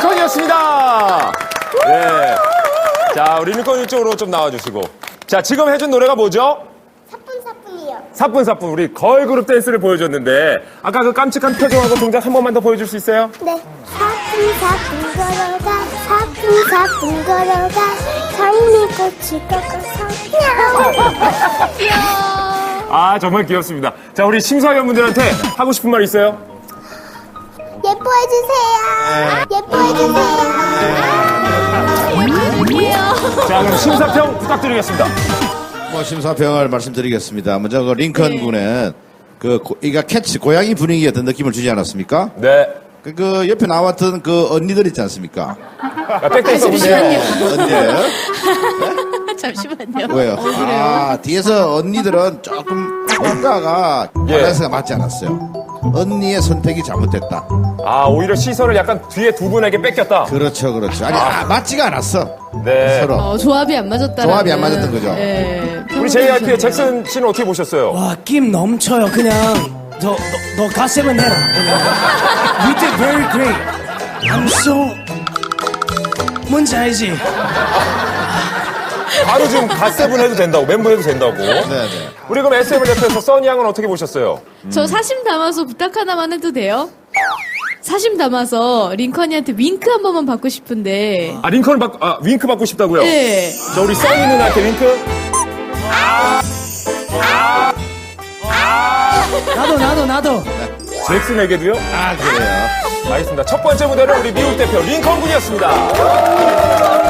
반갑습니다. 예. 자, 우리 링컨 이쪽으로 좀 나와주시고. 자, 지금 해준 노래가 뭐죠? 사뿐사뿐이요. 사뿐사뿐 우리 걸그룹 댄스를 보여줬는데 아까 그 깜찍한 표정하고 동작 한 번만 더 보여줄 수 있어요? 네. 사뿐사뿐 걸어가, 사뿐사뿐 걸어가, 장미꽃이 꺾어서. 아 정말 귀엽습니다. 자 우리 심사위원분들한테 하고 싶은 말 있어요? 예뻐해주세요. 예뻐해주세요. 자 그럼 심사평 부탁드리겠습니다. 뭐 심사평을 말씀드리겠습니다. 먼저 그 링컨 군은 그 고, 이가 캐치 고양이 분위기 같은 느낌을 주지 않았습니까? 네. 그, 그 옆에 나왔던 그 언니들 있지 않습니까? 자, 백댄서 분들. 언니들 잠시만요. 왜요? 아 뒤에서 언니들은 조금 뭔가가 예. 밸런스가 맞지 않았어요. 언니의 선택이 잘못됐다. 아 오히려 시선을 약간 뒤에 두 분에게 뺏겼다. 그렇죠, 그렇죠. 아니 아, 맞지가 않았어. 네. 서로. 어, 조합이 안 맞았다. 조합이 안 맞았던 거죠. 네, 우리 JYP의 잭슨 씨는 어떻게 보셨어요? 와, 김 넘쳐요. 그냥 너, 너, 너 가세븐 해라. 그냥. You did very great. I'm so 뭔지 알지? 바로 지금 갓세븐 해도 된다고 멤버 해도 된다고. 네네. 우리 그럼 SM 옆에서 써니 양은 어떻게 보셨어요? 저 사심 담아서 부탁 하나만 해도 돼요? 사심 담아서 링컨이한테 윙크 한 번만 받고 싶은데. 아 링컨을 받, 아 윙크 받고 싶다고요? 네. 자 우리 써니 누나한테 윙크. 나도, 나도, 나도. 잭슨에게도요? 아 그래요. 알겠습니다. 첫 번째 무대는 우리 미국 대표 링컨 군이었습니다.